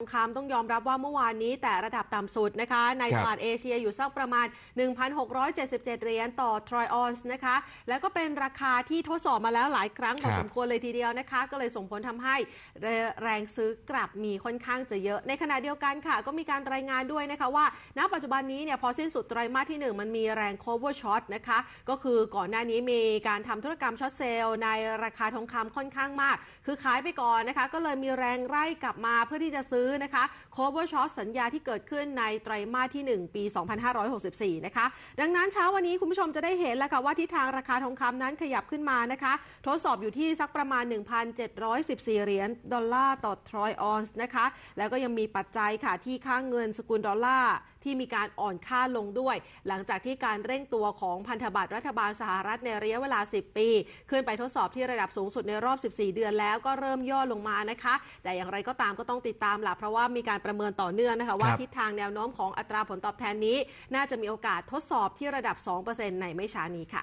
ทองคำต้องยอมรับว่าเมื่อวานนี้แต่ระดับต่ำสุดนะคะ ในครับตลาดเอเชียอยู่สักประมาณ 1,677 เหรียญต่อทรอยออนซ์นะคะ แล้วก็เป็นราคาที่ทดสอบมาแล้วหลายครั้งพอครับสมควรเลยทีเดียวนะคะ ก็เลยส่งผลทำให้แรงซื้อกลับมีค่อนข้างจะเยอะ ในขณะเดียวกันค่ะ ก็มีการรายงานด้วยนะคะว่า ณ ปัจจุบันนี้เนี่ยพอสิ้นสุดไตรมาสที่ 1 มันมีแรง cover short นะคะ ก็คือก่อนหน้านี้มีการทำธุรกรรมช็อตเซลล์ในราคาทองคำค่อนข้างมาก คือขายไปก่อนนะคะ ก็เลยมีแรงไล่กลับมาเพื่อที่จะซื้อนะคะ cover short สัญญาที่เกิดขึ้นในไตรมาสที่ 1 ปี 2564 นะคะ ดังนั้นเช้าวันนี้คุณผู้ชมจะได้เห็นแล้วค่ะว่าทิศทางราคาทองคำนั้นขยับขึ้นมานะคะ ทดสอบอยู่ที่สักประมาณ 1,714 เหรียญดอลลาร์ต่อทรอยออนซ์นะคะ แล้วก็ยังมีปัจจัยค่ะที่ค่างเงินสกุลดอลลาร์ที่มีการอ่อนค่าลงด้วย หลังจากที่การเร่งตัวของพันธบัตรรัฐบาลสหรัฐในระยะเวลา 10 ปี ขึ้นไปทดสอบที่ระดับสูงสุดในรอบ 14 เดือนแล้วก็เริ่มย่อลงมานะคะ แต่อย่างไรก็ตามก็ต้องติดตามล่ะเพราะว่ามีการประเมินต่อเนื่องนะคะว่าครับทิศทางแนวโน้มของอัตราผลตอบแทนนี้ น่าจะมีโอกาสทดสอบที่ระดับ 2%ในไม่ช้านี้ค่ะ